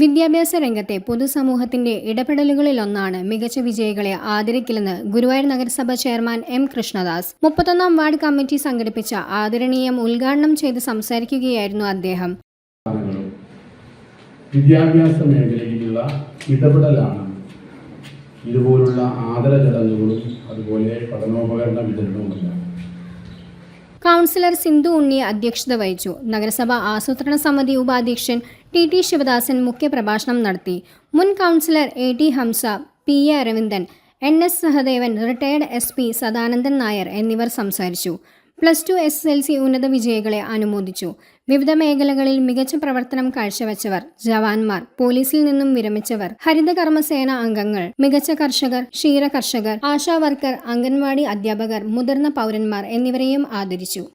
വിദ്യാഭ്യാസ രംഗത്തെ പൊതുസമൂഹത്തിന്റെ ഇടപെടലുകളിലൊന്നാണ് മികച്ച വിജയികളെ ആദരിക്കലെന്ന് ഗുരുവായൂർ നഗരസഭ ചെയർമാൻ എം കൃഷ്ണദാസ്. മുപ്പത്തൊന്നാം വാർഡ് കമ്മിറ്റി സംഘടിപ്പിച്ച ആദരണീയം ഉദ്ഘാടനം ചെയ്ത് സംസാരിക്കുകയായിരുന്നു അദ്ദേഹം. വിദ്യാഭ്യാസ മേഖലയിലുള്ള ഇടപെടലാണ് ഇതുപോലുള്ള ആദര ചടങ്ങുകളും അതുപോലെ പഠനോപകരണ വിതരണവുമെല്ലാം കൗൺസിലർ സിന്ധു ഉണ്ണി അധ്യക്ഷത വഹിച്ചു. നഗരസഭ ആസൂത്രണ സമിതി ഉപാധ്യക്ഷൻ ടി ടി ശിവദാസൻ മുഖ്യപ്രഭാഷണം നടത്തി. മുൻ councillor A T Hamsa P A Aravindan N S Sahadevan retired S P Sadanandan Nair എന്നിവർ സംസാരിച്ചു. Plus two S L C ഉന്നത വിജയികളെ അനുമോദിച്ചു. വിവിധ മേഖലകളിൽ മികച്ച പ്രവർത്തനം കാഴ്ചവെച്ചവർ ജവാന്മാർ പോലീസിൽ നിന്നും വിരമിച്ചവർ ഹരിതകർമ്മസേന അംഗങ്ങൾ മികച്ച കർഷകർ ക്ഷീര കർഷകർ ആശാ വർക്കർ അംഗൻവാടി അധ്യാപകർ മുതിർന്ന പൗരന്മാർ എന്നിവരെയും ആദരിച്ചു.